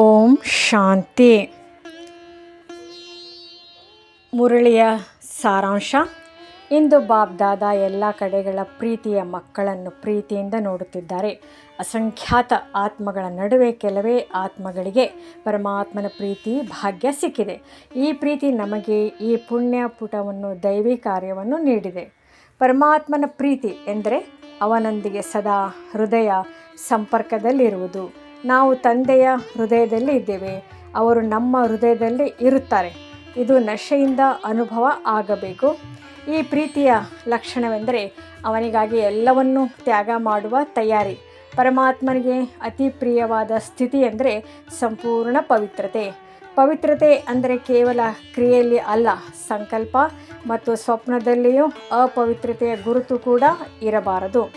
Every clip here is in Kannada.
ಓಂ ಶಾಂತಿ. ಮುರಳಿಯ ಸಾರಾಂಶ. ಇಂದು ಬಾಬ್ದಾದ ಎಲ್ಲ ಕಡೆಗಳ ಪ್ರೀತಿಯ ಮಕ್ಕಳನ್ನು ಪ್ರೀತಿಯಿಂದ ನೋಡುತ್ತಿದ್ದಾರೆ. ಅಸಂಖ್ಯಾತ ಆತ್ಮಗಳ ನಡುವೆ ಕೆಲವೇ ಆತ್ಮಗಳಿಗೆ ಪರಮಾತ್ಮನ ಪ್ರೀತಿ, ಭಾಗ್ಯ ಸಿಕ್ಕಿದೆ. ಈ ಪ್ರೀತಿ ನಮಗೆ ಈ ಪುಣ್ಯ ಪುಟವನ್ನು ದೈವಿ ಕಾರ್ಯವನ್ನು ನೀಡಿದೆ. ಪರಮಾತ್ಮನ ಪ್ರೀತಿ ಎಂದರೆ ಅವನೊಂದಿಗೆ ಸದಾ ಹೃದಯ ಸಂಪರ್ಕದಲ್ಲಿರುವುದು. ನಾವು ತಂದೆಯ ಹೃದಯದಲ್ಲಿ ಇದ್ದೇವೆ. ಅವರು ನಮ್ಮ ಹೃದಯದಲ್ಲಿ ಇರುತ್ತಾರೆ. ಇದು ನಶೆಯಿಂದ ಅನುಭವ ಆಗಬೇಕು. ಈ ಪ್ರೀತಿಯ ಲಕ್ಷಣವೆಂದರೆ ಅವನಿಗಾಗಿ ಎಲ್ಲವನ್ನೂ ತ್ಯಾಗ ಮಾಡುವ ತಯಾರಿ. ಪರಮಾತ್ಮನಿಗೆ ಅತಿ ಪ್ರಿಯವಾದ ಸ್ಥಿತಿ ಎಂದರೆ ಸಂಪೂರ್ಣ ಪವಿತ್ರತೆ. ಪವಿತ್ರತೆ ಅಂದರೆ ಕೇವಲ ಕ್ರಿಯೆಯಲ್ಲಿ ಅಲ್ಲ, ಸಂಕಲ್ಪ ಮತ್ತು ಸ್ವಪ್ನದಲ್ಲಿಯೂ ಅಪವಿತ್ರತೆಯ ಗುರುತು ಕೂಡ ಇರಬಾರದು.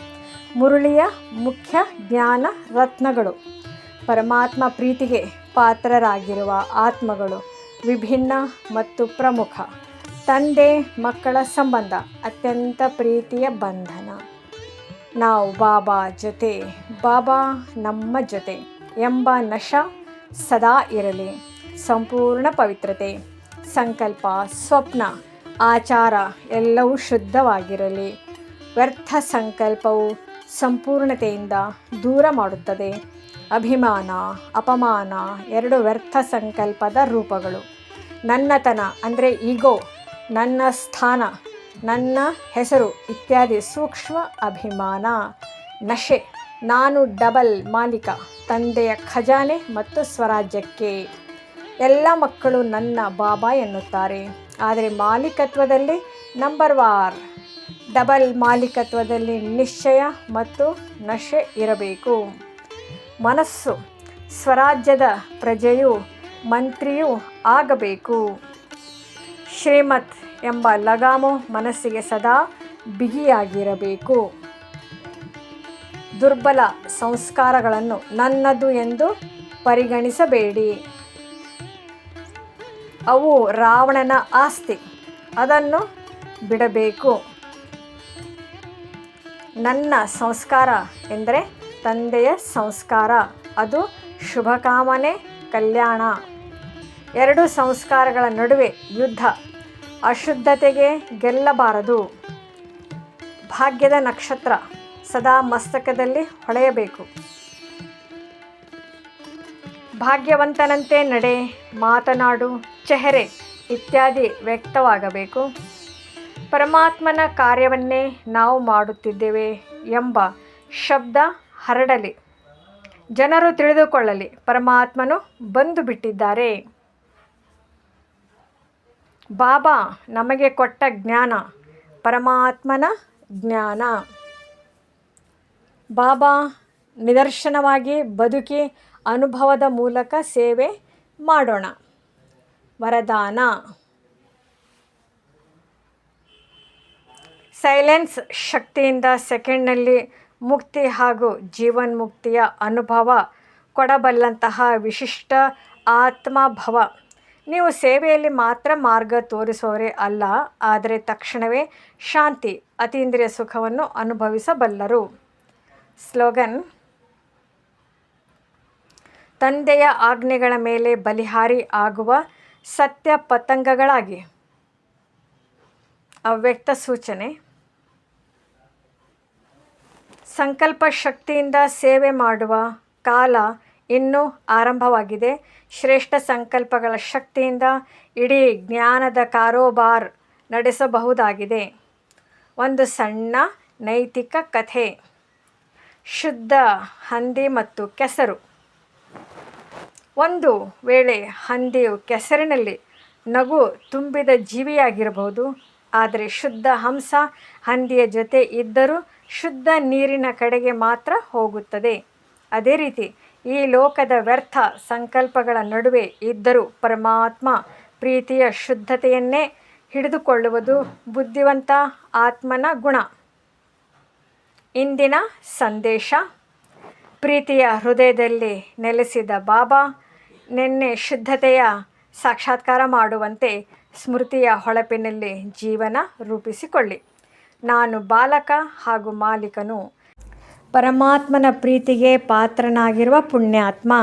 ಮುರುಳಿಯ ಮುಖ್ಯ ಜ್ಞಾನ ರತ್ನಗಳು. ಪರಮಾತ್ಮ ಪ್ರೀತಿಗೆ ಪಾತ್ರರಾಗಿರುವ ಆತ್ಮಗಳು ವಿಭಿನ್ನ ಮತ್ತು ಪ್ರಮುಖ. ತಂದೆ, ಮಕ್ಕಳ ಸಂಬಂಧ, ಅತ್ಯಂತ ಪ್ರೀತಿಯ ಬಂಧನ. ನಾವು ಬಾಬಾ ಜೊತೆ, ಬಾಬಾ ನಮ್ಮ ಜೊತೆ ಎಂಬ ನಶ ಸದಾ ಇರಲಿ. ಸಂಪೂರ್ಣ ಪವಿತ್ರತೆ, ಸಂಕಲ್ಪ, ಸ್ವಪ್ನ, ಆಚಾರ ಎಲ್ಲವೂ ಶುದ್ಧವಾಗಿರಲಿ. ವ್ಯರ್ಥ ಸಂಕಲ್ಪವು ಸಂಪೂರ್ಣತೆಯಿಂದ ದೂರ ಮಾಡುತ್ತದೆ. ಅಭಿಮಾನ, ಅಪಮಾನ ಎರಡು ವ್ಯರ್ಥ ಸಂಕಲ್ಪದ ರೂಪಗಳು. ನನ್ನತನ ಅಂದರೆ ಈಗೋ, ನನ್ನ ಸ್ಥಾನ, ನನ್ನ ಹೆಸರು ಇತ್ಯಾದಿ ಸೂಕ್ಷ್ಮ ಅಭಿಮಾನ. ನಶೆ, ನಾನು ಡಬಲ್ ಮಾಲೀಕ, ತಂದೆಯ ಖಜಾನೆ ಮತ್ತು ಸ್ವರಾಜ್ಯಕ್ಕೆ. ಎಲ್ಲ ಮಕ್ಕಳು ನನ್ನ ಬಾಬಾ ಎನ್ನುತ್ತಾರೆ. ಆದರೆ ಮಾಲೀಕತ್ವದಲ್ಲಿ ನಂಬರ್ ವಾರ್ ಡಬಲ್ ಮಾಲೀಕತ್ವದಲ್ಲಿ ನಿಶ್ಚಯ ಮತ್ತು ನಶೆ ಇರಬೇಕು. ಮನಸ್ಸು, ಸ್ವರಾಜ್ಯದ ಪ್ರಜೆಯು ಮಂತ್ರಿಯೂ ಆಗಬೇಕು. ಶ್ರೀಮತ್ ಎಂಬ ಲಗಾಮು ಮನಸ್ಸಿಗೆ ಸದಾ ಬಿಗಿಯಾಗಿರಬೇಕು. ದುರ್ಬಲ ಸಂಸ್ಕಾರಗಳನ್ನು ನನ್ನದು ಎಂದು ಪರಿಗಣಿಸಬೇಡಿ. ಅವು ರಾವಣನ ಆಸ್ತಿ, ಅದನ್ನು ಬಿಡಬೇಕು. ನನ್ನ ಸಂಸ್ಕಾರ ಎಂದರೆ ತಂದೆಯ ಸಂಸ್ಕಾರ. ಅದು ಶುಭಕಾಮನೆ, ಕಲ್ಯಾಣ. ಎರಡು ಸಂಸ್ಕಾರಗಳ ನಡುವೆ ಯುದ್ಧ. ಅಶುದ್ಧತೆಗೆ ಗೆಲ್ಲಬಾರದು. ಭಾಗ್ಯದ ನಕ್ಷತ್ರ ಸದಾ ಮಸ್ತಕದಲ್ಲಿ ಹೊಳೆಯಬೇಕು. ಭಾಗ್ಯವಂತನಂತೆ ನಡೆ, ಮಾತನಾಡು, ಚೆಹರೆ ಇತ್ಯಾದಿ ವ್ಯಕ್ತವಾಗಬೇಕು. ಪರಮಾತ್ಮನ ಕಾರ್ಯವನ್ನೇ ನಾವು ಮಾಡುತ್ತಿದ್ದೇವೆ ಎಂಬ ಶಬ್ದ ಹರಡಲಿ. ಜನರು ತಿಳಿದುಕೊಳ್ಳಲಿ. ಪರಮಾತ್ಮನು ಬಂದು ಬಿಟ್ಟಿದ್ದಾರೆ. ಬಾಬಾ, ನಮಗೆ ಕೊಟ್ಟ ಜ್ಞಾನ. ಪರಮಾತ್ಮನ ಜ್ಞಾನ. ಬಾಬಾ, ನಿದರ್ಶನವಾಗಿ ಬದುಕಿ ಅನುಭವದ ಮೂಲಕ ಸೇವೆ ಮಾಡೋಣ. ವರದಾನ. ಸೈಲೆನ್ಸ್ ಶಕ್ತಿಯಿಂದ ಸೆಕೆಂಡ್ನಲ್ಲಿ ಮುಕ್ತಿ ಹಾಗೂ ಜೀವನ್ಮುಕ್ತಿಯ ಅನುಭವ ಕೊಡಬಲ್ಲಂತಹ ವಿಶಿಷ್ಟ ಆತ್ಮಭವ. ನೀವು ಸೇವೆಯಲ್ಲಿ ಮಾತ್ರ ಮಾರ್ಗ ತೋರಿಸೋರೇ ಅಲ್ಲ, ಆದರೆ ತಕ್ಷಣವೇ ಶಾಂತಿ, ಅತೀಂದ್ರಿಯ ಸುಖವನ್ನು ಅನುಭವಿಸಬಲ್ಲರು. ಸ್ಲೋಗನ್, ತಂದೆಯ ಆಜ್ಞೆಗಳ ಮೇಲೆ ಬಲಿಹಾರಿ ಆಗುವ ಸತ್ಯ ಪತಂಗಗಳಾಗಿ. ಅವ್ಯಕ್ತ ಸೂಚನೆ ಸಂಕಲ್ಪ ಶಕ್ತಿಯಿಂದ ಸೇವೆ ಮಾಡುವ ಕಾಲ ಇನ್ನೂ ಆರಂಭವಾಗಿದೆ. ಶ್ರೇಷ್ಠ ಸಂಕಲ್ಪಗಳ ಶಕ್ತಿಯಿಂದ ಇಡೀ ಜ್ಞಾನದ ಕಾರೋಬಾರ್ ನಡೆಸಬಹುದಾಗಿದೆ. ಒಂದು ಸಣ್ಣ ನೈತಿಕ ಕಥೆ. ಶುದ್ಧ, ಹಂದಿ ಮತ್ತು ಕೆಸರು. ಒಂದು ವೇಳೆ ಹಂದಿಯು ಕೆಸರಿನಲ್ಲಿ ನಗು ತುಂಬಿದ ಜೀವಿಯಾಗಿರಬಹುದು, ಆದರೆ ಶುದ್ಧ ಹಂಸ ಹಂದಿಯ ಜೊತೆ ಇದ್ದರೂ ಶುದ್ಧ ನೀರಿನ ಕಡೆಗೆ ಮಾತ್ರ ಹೋಗುತ್ತದೆ. ಅದೇ ರೀತಿ, ಈ ಲೋಕದ ವ್ಯರ್ಥ ಸಂಕಲ್ಪಗಳ ನಡುವೆ ಇದ್ದರೂ ಪರಮಾತ್ಮ ಪ್ರೀತಿಯ ಶುದ್ಧತೆಯನ್ನೇ ಹಿಡಿದುಕೊಳ್ಳುವುದು ಬುದ್ಧಿವಂತ ಆತ್ಮನ ಗುಣ. ಇಂದಿನ ಸಂದೇಶ, ಪ್ರೀತಿಯ ಹೃದಯದಲ್ಲಿ ನೆಲೆಸಿದ ಬಾಬಾ ನಿನ್ನೆ ಶುದ್ಧತೆಯ ಸಾಕ್ಷಾತ್ಕಾರ ಮಾಡುವಂತೆ ಸ್ಮೃತಿಯ ಹೊಳಪಿನಲ್ಲಿ ಜೀವನ ರೂಪಿಸಿಕೊಳ್ಳಿ. ನಾನು ಬಾಲಕ ಹಾಗೂ ಮಾಲೀಕನು. ಪರಮಾತ್ಮನ ಪ್ರೀತಿಗೆ ಪಾತ್ರನಾಗಿರುವ ಪುಣ್ಯಾತ್ಮ.